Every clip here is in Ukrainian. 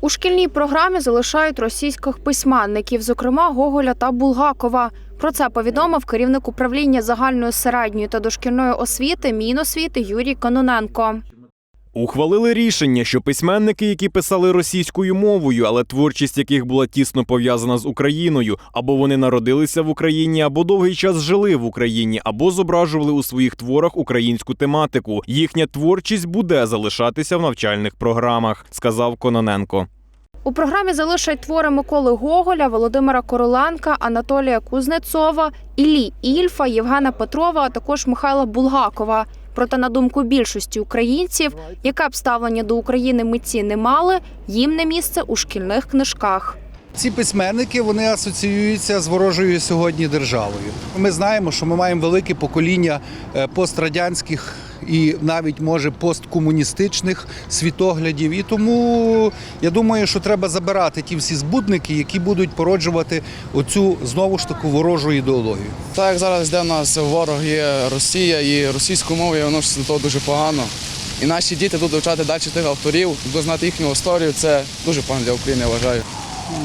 У шкільній програмі залишають російських письменників, зокрема Гоголя та Булгакова. Про це повідомив керівник управління загальної середньої та дошкільної освіти Міносвіти Юрій Кононенко. Ухвалили рішення, що письменники, які писали російською мовою, але творчість яких була тісно пов'язана з Україною, або вони народилися в Україні, або довгий час жили в Україні, або зображували у своїх творах українську тематику. Їхня творчість буде залишатися в навчальних програмах, сказав Кононенко. У програмі залишать твори Миколи Гоголя, Володимира Короленка, Анатолія Кузнецова, Іллі Ільфа, Євгена Петрова, а також Михайла Булгакова. Проте, на думку більшості українців, яке б ставлення до України митці не мали, їм не місце у шкільних книжках. Ці письменники вони асоціюються з ворожою сьогодні державою. Ми знаємо, що ми маємо велике покоління е, пострадянських і навіть може посткомуністичних світоглядів. І тому я думаю, що треба забирати ті всі збудники, які будуть породжувати оцю знову ж таку ворожу ідеологію. Так як зараз йде в нас ворог є Росія і російську мову, я відношуся до того дуже погано. І наші діти будуть вивчати далі тих авторів, будуть знати їхню історію. Це дуже погано для України, я вважаю.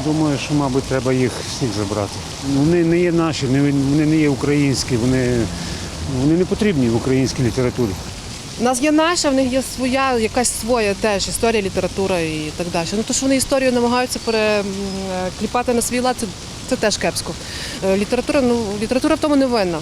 Думаю, що, мабуть, треба їх всіх забрати. Вони не є наші, вони не є українські, вони, вони не потрібні в українській літературі. У нас є наша, в них є своя, якась своя теж історія, література і так далі. Ну то, що вони історію намагаються перекліпати на свій лад, це, це теж кепсько. Е, Література, ну, література в тому не винна.